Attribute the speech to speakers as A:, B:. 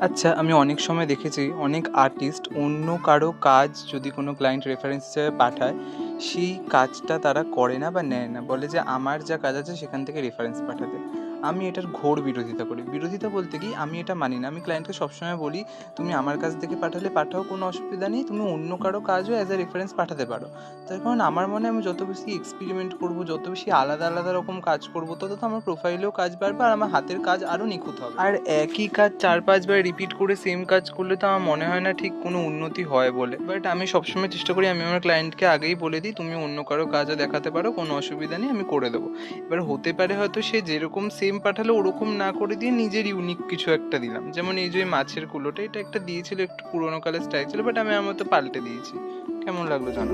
A: আচ্ছা আমি অনেক সময় দেখেছি অনেক আর্টিস্ট অন্য কারও কাজ যদি কোনো ক্লায়েন্ট রেফারেন্স হিসেবে পাঠায়, সেই কাজটা তারা করে না বা নেয় না। বলে যে, আমার যা কাজ আছে সেখান থেকে রেফারেন্স পাঠাতে। আমি এটার ঘোর বিরোধিতা করি। বিরোধিতা বলতে কি, আমি এটা মানি না। আমি ক্লায়েন্টকে সবসময় বলি, তুমি আমার কাছ থেকে পাঠালে পাঠাও, কোনো অসুবিধা নেই। তুমি অন্য কারও কাজও অ্যাজ এ রেফারেন্স পাঠাতে পারো। তার কারণ আমার মনে আমি যত বেশি এক্সপেরিমেন্ট করব, যত বেশি আলাদা আলাদা রকম কাজ করব, তত তো আমার প্রোফাইলেও কাজ বাড়বে আর আমার হাতের কাজ আরও নিখুঁত হবে। আর একই কাজ চার পাঁচবার রিপিট করে সেম কাজ করলে তো আমার মনে হয় না ঠিক কোনো উন্নতি হয় বলে। বাট আমি সবসময় চেষ্টা করি, আমি আমার ক্লায়েন্টকে আগেই বলে দিই, তুমি অন্য কারও কাজও দেখাতে পারো, কোনো অসুবিধা নেই, আমি করে দেবো। এবার হতে পারে হয়তো সে যেরকম সেম পাঠালে ওরকম না করে দিয়ে নিজের ইউনিক কিছু একটা দিলাম। যেমন এই যে মাছের কুলোটা, এটা একটা দিয়েছিল একটু পুরোনো কালের স্টাইল ছিল বাট আমি আমার মতো পাল্টে দিয়েছি। কেমন লাগল জানো?